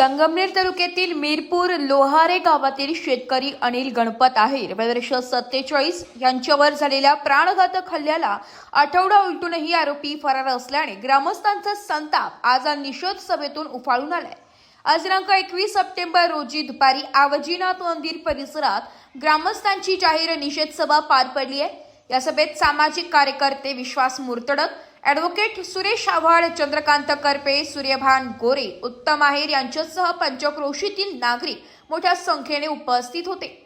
संगमनेर तालुक्यातील मीरपूर लोहारे गावातील शेतकरी अनिल गणपत आहेर. वर्ष सत्तेचाळीस यांच्यावर झालेल्या प्राणघातक हल्ल्याला आठवडा उलटूनही आरोपी फरार असल्याने ग्रामस्थांचा संताप आज निषेध सभेतून उफाळून आलाय. आज दिनांक एकवीस सप्टेंबर रोजी दुपारी आवजीनाथ मंदिर परिसरात ग्रामस्थांची जाहीर निषेध सभा पार पडली आहे. या सभेत सामाजिक कार्यकर्ते विश्वास मुर्तडक ॲडव्होकेट सुरेश आव्हाड चंद्रकांत करपे सूर्यभान गोरे उत्तम आहेर यांच्यासह पंचक्रोशीतील नागरिक मोठ्या संख्येने उपस्थित होते.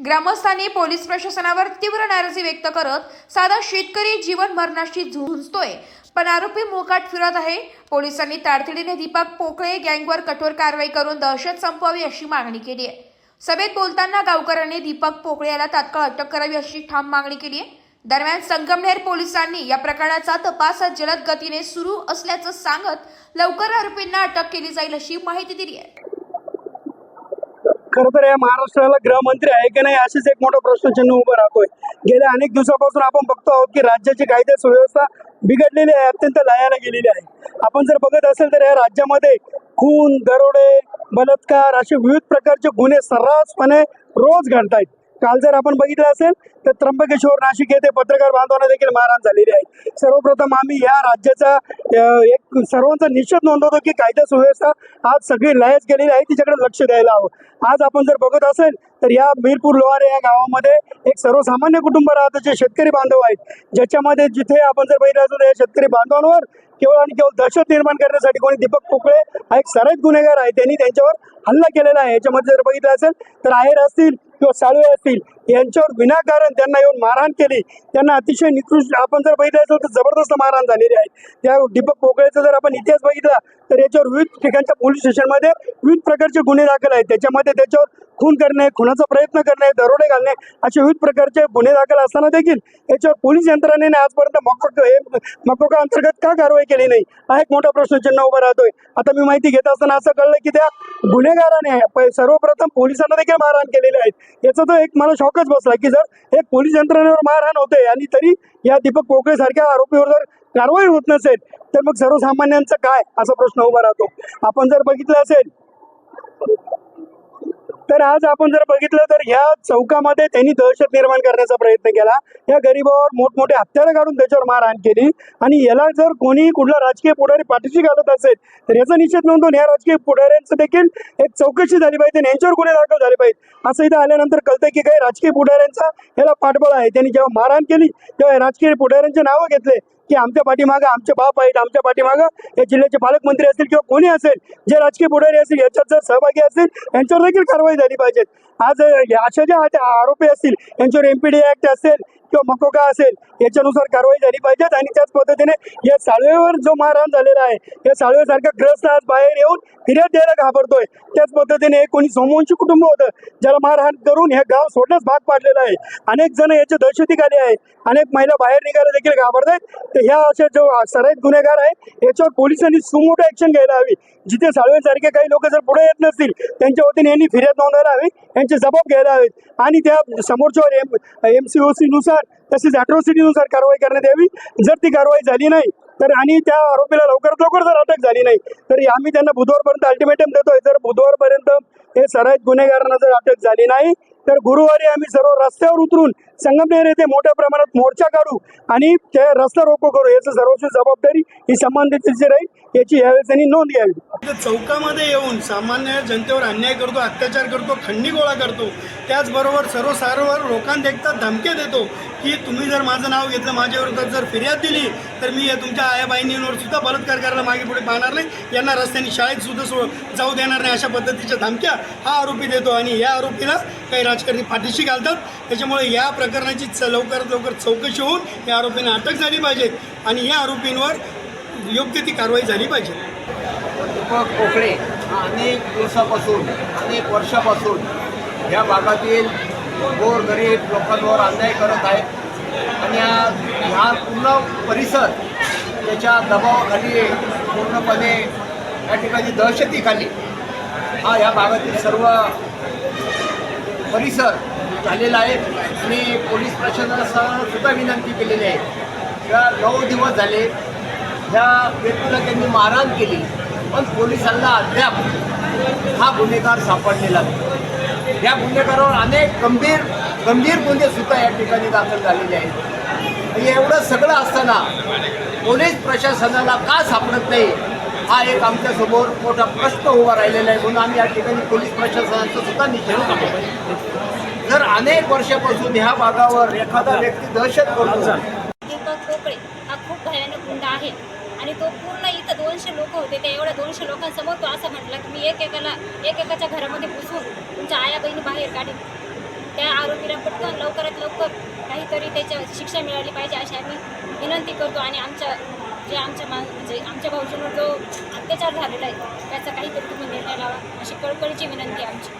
ग्रामस्थांनी पोलीस प्रशासनावर तीव्र नाराजी व्यक्त करत साधा शेतकरी जीवन मरणाशी झुंजतोय पण आरोपी मोकाट फिरत आहे. पोलिसांनी तातडीने दीपक पोकळे गँगवर कठोर कारवाई करून दहशत संपवावी अशी मागणी केली आहे. सभेत बोलताना गावकऱ्यांनी दीपक पोकळे याला तात्काळ अटक करावी अशी ठाम मागणी केली आहे. दरम्यान संगमनेर पोलिसांनी या प्रकरणाचा तपास जलद गतीने सुरू असल्याचं सांगत लवकर आरोपींना अटक केली जाईल अशी माहिती दिली आहे. खर तर या महाराष्ट्राला गृहमंत्री आहे की नाही असेच एक मोठा प्रश्नचिन्ह उभं राहतोय. गेल्या अनेक दिवसापासून आपण बघतो आहोत की राज्याची कायदा सुव्यवस्था बिघडलेली आहे अत्यंत लयाला गेलेली आहे. आपण जर बघत असेल तर या राज्यामध्ये खून दरोडे बलात्कार असे विविध प्रकारचे गुन्हे सर्रासपणे रोज घडतायत. काल जर आपण बघितलं असेल तर त्र्यंबकेश्वर नाशिक येथे पत्रकार बांधवांना देखील मारहाण झालेली आहे. सर्वप्रथम आम्ही या राज्याचा एक सर्वांचा निषेध नोंदवतो की कायदा सुव्यवस्था आज सगळी लयच गेलेली आहे. तिच्याकडे लक्ष द्यायला हवं. आज आपण जर बघत असेल तर या मीरपूर लोहारे या गावामध्ये एक सर्वसामान्य कुटुंब राहतं जे शेतकरी बांधव आहेत. ज्याच्यामध्ये जिथे आपण जर बघितलं असेल या शेतकरी बांधवांवर केवळ आणि केवळ दहशत निर्माण करण्यासाठी कोणी दीपक पोकळे हा एक सराईत गुन्हेगार आहे. त्यांनी त्यांच्यावर हल्ला केलेला आहे. याच्यामध्ये जर बघितलं असेल तर आहेर असतील किंवा साळवे असतील यांच्यावर विनाकारण त्यांना येऊन मारहाण केली. त्यांना अतिशय निकृष्ट आपण जर बघितलं असेल तर जबरदस्त मारहाण झालेली आहे. त्या दीपक पोकळेचा जर आपण इतिहास बघितला तर याच्यावर विविध ठिकाणच्या पोलीस स्टेशनमध्ये विविध प्रकारचे गुन्हे दाखल आहेत. त्याच्यामध्ये त्याच्यावर खून करणे खुनाचा प्रयत्न करणे दरोडे घालणे असे विविध प्रकारचे गुन्हे दाखल असताना देखील याच्यावर पोलीस यंत्रणेने आजपर्यंत मकोक हे मकोका अंतर्गत का कारवाई केली नाही? हा एक मोठा प्रश्नचिन्ह उभा राहतोय. आता मी माहिती घेत असताना असं कळलं की त्या गुन्हे गुन्हेगाराने सर्वप्रथम पोलिसांना देखील मारहाण केलेले आहे. याचा तर एक मला शॉकच बसला की जर एक पोलीस यंत्रणेवर मारहाण होते आणि तरी या दीपक पोकळे सारख्या आरोपीवर जर कारवाई होत नसेल तर मग सर्वसामान्यांचं काय? असा प्रश्न उभा राहतो. आपण जर बघितलं असेल तर आज आपण जर बघितलं तर ह्या चौकामध्ये त्यांनी दहशत निर्माण करण्याचा प्रयत्न केला. या गरीबावर मोठमोठे हत्यारं काढून त्याच्यावर मारहाण केली. आणि याला जर कोणी कुठला राजकीय पुढारी पाठीशी घालत असेल तर याचा निषेध नोंदवून या राजकीय पुढाऱ्यांचं देखील एक चौकशी झाली पाहिजे आणि यांच्यावर गुन्हे दाखल झाले पाहिजे असं इथं आल्यानंतर कळतं की काही राजकीय पुढाऱ्यांचा याला पाठबळ आहे. त्यांनी जेव्हा मारहाण केली तेव्हा राजकीय पुढाऱ्यांचे नावं घेतले. की आमच्या पाठीमागं आमचे बाप आहेत आमच्या पाठीमागं या जिल्ह्याचे पालकमंत्री असतील किंवा कोणी असेल जे राजकीय पुढारी असतील याच्यात जर सहभागी असतील यांच्यावर देखील कारवाई झाली पाहिजे. आज अशा ज्या आरोपी असतील यांच्यावर एमपीडी ऍक्ट असेल किंवा मकोका असेल याच्यानुसार कारवाई झाली पाहिजेत आणि त्याच पद्धतीने या साळवेवर जो मारहाण झालेला आहे या साळवेसारखा ग्रस्त आज बाहेर येऊन फिर्याद द्यायला घाबरतोय. त्याच पद्धतीने कोणी सोमवंशी कुटुंब होतं ज्याला मारहाण करून हे गाव सोडण्यास भाग पाडलेला आहे. अनेक जण याच्या दहशतीखाली आहे. अनेक महिला बाहेर निघायला देखील घाबरत आहेत तर ह्या अशा जो सराईत गुन्हेगार आहे याच्यावर पोलिसांनी सुमोठं ऍक्शन घ्यायला हवी. जिथे साळवेसारखे काही लोक जर पुढे येत नसतील त्यांच्या वतीने यांनी फिर्याद नोंदवायला हवी यांचे जबाब घ्यायला हवेत. आणि त्या समोरच्यावर एम एम सी ओ नुसार तसेच अॅट्रॉसिटीनुसार कारवाई करण्यात यावी. जर ती कारवाई झाली नाही तर आणि त्या आरोपीला लवकरात लवकर जर अटक झाली नाही तर आम्ही त्यांना बुधवारपर्यंत अल्टिमेटम देतोय. जर बुधवारपर्यंत हे सराईत गुन्हेगारांना जर अटक झाली नाही तर गुरुवारी आम्ही सर्व रस्त्यावर उतरून संगमनेर येथे मोठ्या प्रमाणात मोर्चा काढू आणि ते रस्ता रोको करू. याचं सर्वस्वी जबाबदारी ही संबंधित राहील. याची यावेळी त्यांनी नोंद घ्यावी. चौकामध्ये येऊन सामान्य जनतेवर अन्याय करतो अत्याचार करतो खंडी गोळा करतो त्याचबरोबर सर्वसार्व लोकांदेखता धमक्या देतो की तुम्ही जर माझं नाव घेतलं माझ्याविरुद्ध जर फिर्याद दिली तर मी या तुमच्या आया सुद्धा बलात्कार करायला मागे पुढे पाहणार नाही. यांना रस्त्याने शाळेत सुद्धा सो जाऊ देणार नाही अशा पद्धतीच्या धमक्या हा आरोपी देतो. आणि या आरोपीला काही राजकारणी पाठीशी घालतात. त्याच्यामुळे या प्रकरणाची च लवकरात लवकर चौकशी होऊन या आरोपींना अटक झाली पाहिजे. आणि या आरोपींवर योग्य ती कारवाई झाली पाहिजे. दीपक पोकळे अनेक दिवसापासून अनेक वर्षापासून या भागातील गोर गरीब लोकांवर अन्याय करत आहेत. आणि आज हा पूर्ण परिसर त्याच्या दबावाखाली पूर्णपणे या ठिकाणी दहशतीखाली हा या भागातील सर्व परिसर झालेला आहे. आणि पोलीस प्रशासनाला सुद्धा विनंती केलेली आहे. या नऊ दिवस झाले ह्या व्यक्तीला त्यांनी मारहाण केली पण पोलिसांना अद्याप हा गुन्हेगार सापडलेला नाही. या गुन्हेगारावर अनेक गंभीर गंभीर गुन्हे सुद्धा या ठिकाणी दाखल झालेले आहेत. एवढं सगळं असताना पोलीस प्रशासनाला का सापडत नाही हा एक आमच्यासमोर मोठा प्रश्न उभा राहिलेला आहे. म्हणून आम्ही या ठिकाणी पोलीस प्रशासनाचा सुद्धा निषेध करतो. जर अनेक वर्षापासून ह्या भागावर एखादा व्यक्ती दहशत करतो दीपक हा खूप भयानक गुंड आहे आणि तो पूर्ण इथं दोनशे लोक होते त्या एवढ्या दोनशे लोकांसमोर तो असं म्हटला की मी एक एकाला एक एकाच्या घरामध्ये घुसून तुमच्या आया बहिणी बाहेर काढेन त्या आरोपीला पटकन लवकरात लवकर काहीतरी त्याच्या शिक्षा मिळाली पाहिजे अशी आम्ही विनंती करतो आणि आमच्या जे आमच्या मा म्हणजे आमच्या भाऊजींवर जो अत्याचार झालेला आहे त्याचा काहीतरी तुम्ही निर्णय लावा अशी कळकळीची विनंती आहे आमची.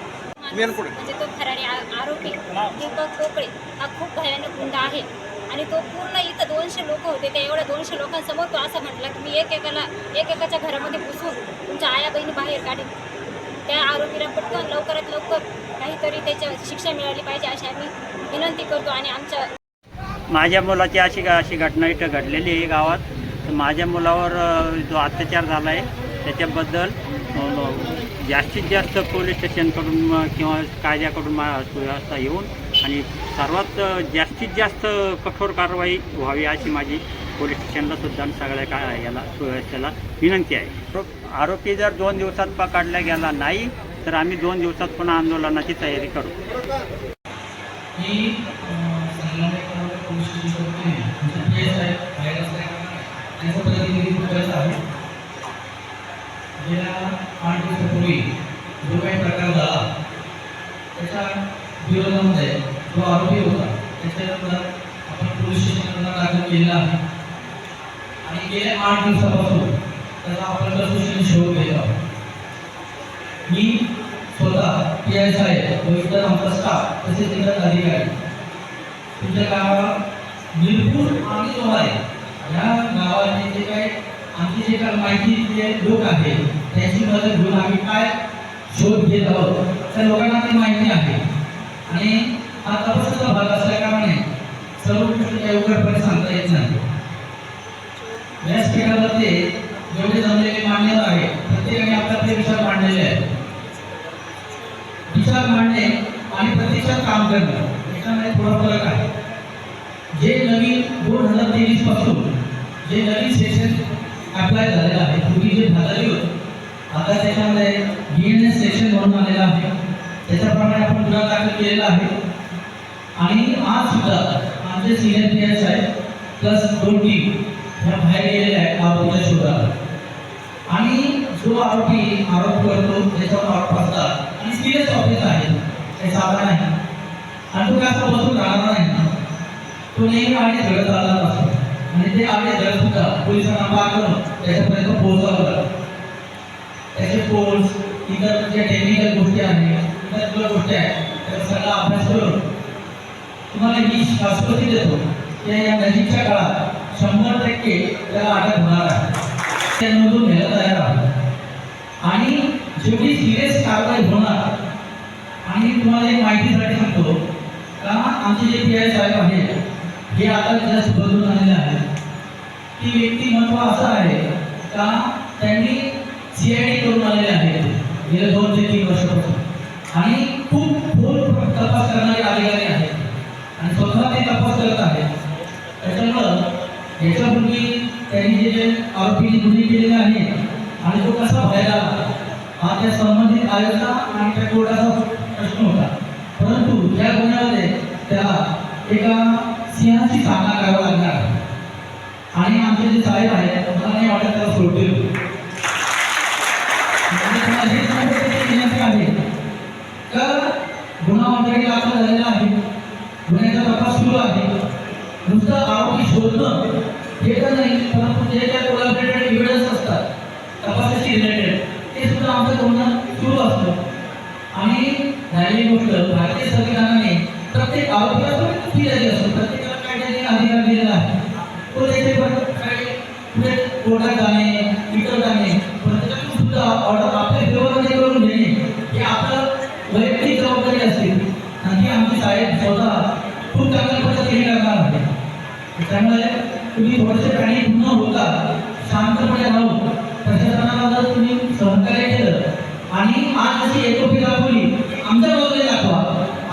म्हणजे तो फरारी आरोपी दीपक पोकळे हा खूप भयानक गुंड आहे. आणि तो पूर्ण इथं दोनशे लोक होते त्या एवढ्या दोनशे लोकांसमोर तो असं म्हटला की मी एकेकाला एकेकाच्या घरामध्ये घुसून तुमच्या आया बहिणी बाहेर काढेन त्या आरोपीला पटकन लवकरात लवकर काहीतरी त्याच्या शिक्षा मिळाली पाहिजे अशी आम्ही विनंती करतो आणि आमच्या माझ्या मुलाची अशी अशी घटना इथं घडलेली आहे गावात. तर माझ्या मुलावर जो अत्याचार झाला आहे त्याच्याबद्दल जास्तीत जास्त पोलीस स्टेशनकडून किंवा कायद्याकडून मा सुव्यवस्था येऊन आणि सर्वात जास्त जास्तीत जास्त कठोर कारवाई व्हावी अशी माझी पोलीस स्टेशनला सुद्धा आणि सगळ्या का याला सुव्यवस्थेला विनंती आहे. आरोप- आरोपी जर दोन दिवसात पकडला गेला नाही तर आम्ही दोन दिवसात पुन्हा आंदोलनाची तयारी करू. गेल्या आठ दिवसापूर्वी जो काही प्रकार झाला त्याच्या विरोधामध्ये जो आरोपी होता आपण पोलीस स्टेशनला दाखल आहे. आणि गेल्या आठ दिवसापासून त्याचा आपण कसोशीने शोध घेत मी स्वतः पी आय साहेब व इतर आमचा स्टाफ तसेच इतर अधिकारी तुमच्या गावात मिरपूर आणि आहे या गावाचे जे काही आमची जे माहिती जे लोक आहेत त्याची मदत घेऊन आम्ही काय शोध घेत आहोत त्या लोकांना ती माहिती आहे. आणि हा तपासाचा भाग असल्या सर्व काही उघडपणे सांगता येत नाही. व्यासपीठामध्ये जेवढे जमलेले मान्यता आहे. प्रत्येकाने आपल्या ते विचार मांडलेले आहेत विचार मांडणे आणि प्रत्यक्षात काम करणं याच्यामध्ये थोडा फरक आहे. जे नवीन दोन हजार तेवीसपासून जे नवीन सेशन अप्लाय झालेलं आहे पूर्वी जे झालेली होतं आता त्याच्यामध्ये बी एन एस सेशन म्हणून आलेलं आहे. त्याच्याप्रमाणे आपण गुन्हा दाखल केलेला आहे. आणि आज सुद्धा आमचे सिनियर प्लेयर्स आहेत प्लस दोन टीम ह्या बाहेर गेलेल्या आहेत आरोपीच्या शोधाला आणि जो आरोपी आरोप करतो त्याच्यावर आरोप असतात आणि सिरियस ऑफिस आहे. हे साधा नाही. आणि तो काय असा बसून राहणार नाही. तो नेहमी आडे धडत आला असतो. आणि ते आडे धडत सुद्धा पोलिसांना पार करून त्याच्यापर्यंत पोहोचावं लागतं. त्याचे कोर्स इतर ज्या टेक्निकल गोष्टी आहेत इतर ज्या गोष्टी आहेत त्याचा सगळा अभ्यास करून तुम्हाला ही शाश्वती देतो. या या नजीकच्या काळात शंभर टक्के त्याला अटक होणार आहे. ते घ्यायला तयार आहोत. आणि जेवढी सिरियस कारवाई होणार आणि तुम्हाला एक माहितीसाठी सांगतो का आमचे जे पी आय साहेब आहेत हे आता जस्ट बदलून आलेले आहेत. ती व्यक्ती महत्त्व असं आहे का त्यांनी सी आय डी करून आलेले आहेत गेल्या दोन ते तीन वर्षापासून. आणि आणि स्वतः ते तपास करत आहे त्याच्यामुळं याच्यापूर्वी त्यांनी जे जे गुन्हे केलेले आहे आणि तो कसा व्हायला हा त्या संबंधित आयोगाचा आणि त्या कोर्टाचा प्रश्न होता. परंतु या गुन्ह्यामध्ये त्याला एका सिंहाची सामना करावा लागणार आहे. आणि आमचे जे साहेब आहेत मला नाही वाटत त्याला सोडतील? म्हणजे हे आहे का गुन्हा ऑलरेडी दाखल झालेला आहे गुन्ह्याचा तपास सुरू आहे नुसतं आरोपी शोधणं हे तर नाही परंतु जे काय काही आणि एव्हिडन्स असतात तपासाशी रिलेटेड ते सुद्धा आमचं गुन्हा सुरू असतं. आणि राहिली गोष्ट भारतीय संविधानाने प्रत्येक आरोपीला फी दिली असतो. प्रत्येकाला कायद्याने अधिकार दिलेला आहे. तो त्याचे पण काही पुढे कोर्टात जाणे इतर जाणे प्रत्येकातून सुद्धा ऑर्डर आपल्या फेवरमध्ये करून घेणे हे आपलं वैयक्तिक जबाबदारी असते. आणि ती आमची साहेब स्वतः खूप चांगल्या पद्धतीने करणार आहे. त्यामुळे तुम्ही थोडेसे काही न होता शांतपणे राहून प्रशासनाला जर तुम्ही सहकार्य केलं. आणि आज जशी एकोपी दाखवली आमच्या बाजूला दाखवा.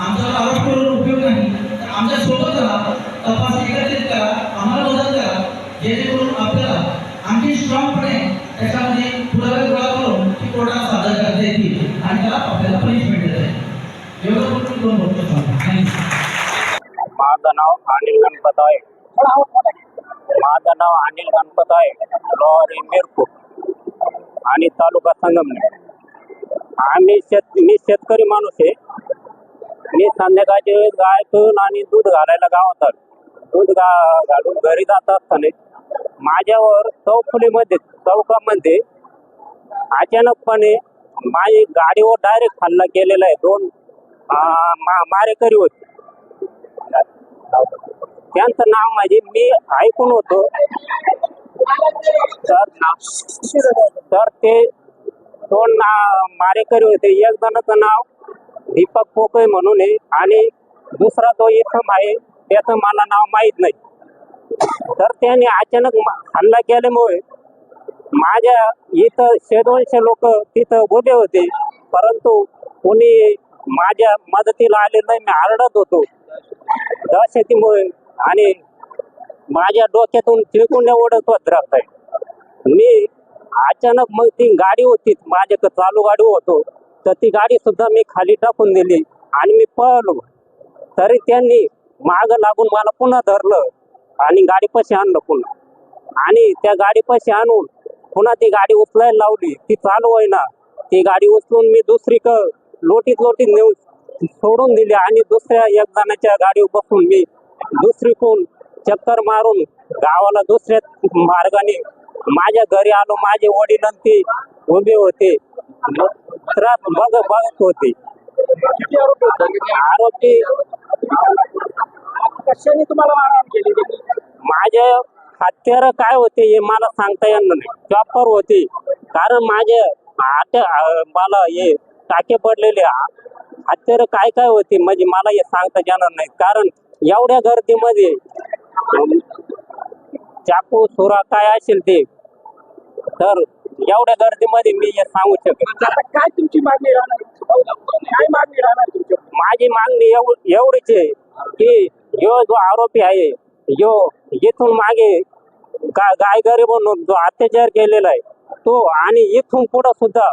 आमचा आरोप करून उपयोग नाही. तर आमच्यासोबत राहा तपास एकत्रित करा आम्हाला मदत करा. जेणेकरून आपल्याला आणखी स्ट्रॉंगपणे त्याच्यामध्ये पुरावे गोळा करून ती कोर्टात सादर करता येतील आणि त्याला आपल्याला पनिशमेंट देता येईल. एवढं बोलून दोन बोलतो माझं नाव अनिल गणपत आहे. माझं नाव अनिल गणपत आहे. लोहारी मिरपूर. आणि तालुका संगमनेर. आम्ही शेत मी शेतकरी माणूस आहे. मी संध्याकाळची वेळेस गाय पिऊन आणि दूध घालायला गावात आलो. दूध गा घालून घरी जात असताना माझ्यावर चौफुलीमध्ये चौकामध्ये अचानकपणे माझी गाडीवर डायरेक्ट हल्ला केलेला आहे. दोन मा मारेकरी होते. त्यांचं नाव माझे मी ऐकून होतो. तर तर ते दोन ना मारेकरी होते. एक जणाचं नाव दीपक पोकळे म्हणून आहे आणि दुसरा तो इथम आहे त्याचं मला नाव माहीत नाही. तर त्याने अचानक हल्ला केल्यामुळे माझ्या इथं शेदोनशे लोक तिथं उभे होते. परंतु कोणी माझ्या मदतीला आले नाही. मी आरडत होतो. दहशतीमुळे आणि माझ्या डोक्यातून चिरकुंड्या ओढत होत राहत मी अचानक मग ती गाडी होती माझ्याकडे चालू गाडी होतो. तर ती गाडी सुद्धा मी खाली टाकून दिली आणि मी पळलो. तरी त्यांनी माग लागून मला पुन्हा धरलं आणि गाडीपाशी आणलं पुन्हा. आणि त्या गाडीपाशी आणून पुन्हा ती गाडी उचलायला लावली. ती चालू होईना ती गाडी उचलून मी दुसरी क लोटीत लोटीत नेऊन सोडून दिली आणि दुसऱ्या एक जणाच्या गाडीवर बसून मी दुसरीकडून चक्कर मारून गावाला दुसऱ्या मार्गाने माझ्या घरी आलो माझे वडील आणि ते उभे होते. त्रास बघ बघत होते. आरोपी कशाने तुम्हाला मारहाण केली त्यांनी? माझे हत्यार काय होते हे मला सांगता येणार नाही. चॉपर होते. कारण माझे अं, मला हे टाके पडलेले. हत्यार काय काय होते म्हणजे मला हे सांगता येणार नाही. कारण एवढ्या गर्दीमध्ये चाकू सुरा काय असेल ते तर एवढ्या गर्दीमध्ये मी हे सांगू शकत काय तुमची मागणी राहणार? काय मागणी राहणार तुमची माझी मागणी एव एवढीच आहे की यो जो आरोपी आहे यो इथून मागे गाय गरीब म्हणून जो अत्याचार केलेला आहे तो आणि इथून पुढं सुद्धा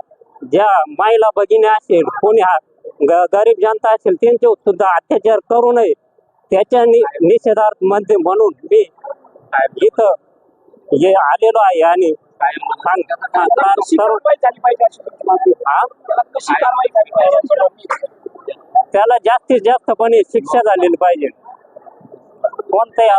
ज्या महिला भगिनी असेल कोणी हा गरीब जनता असेल त्यांच्यावर सुद्धा अत्याचार करू नये. त्याच्या नि निषेधार्थमध्ये म्हणून मी इथं हे आलेलो आहे आणि त्याला जास्तीत जास्तपणे शिक्षा झालेली पाहिजे. कोणत्याही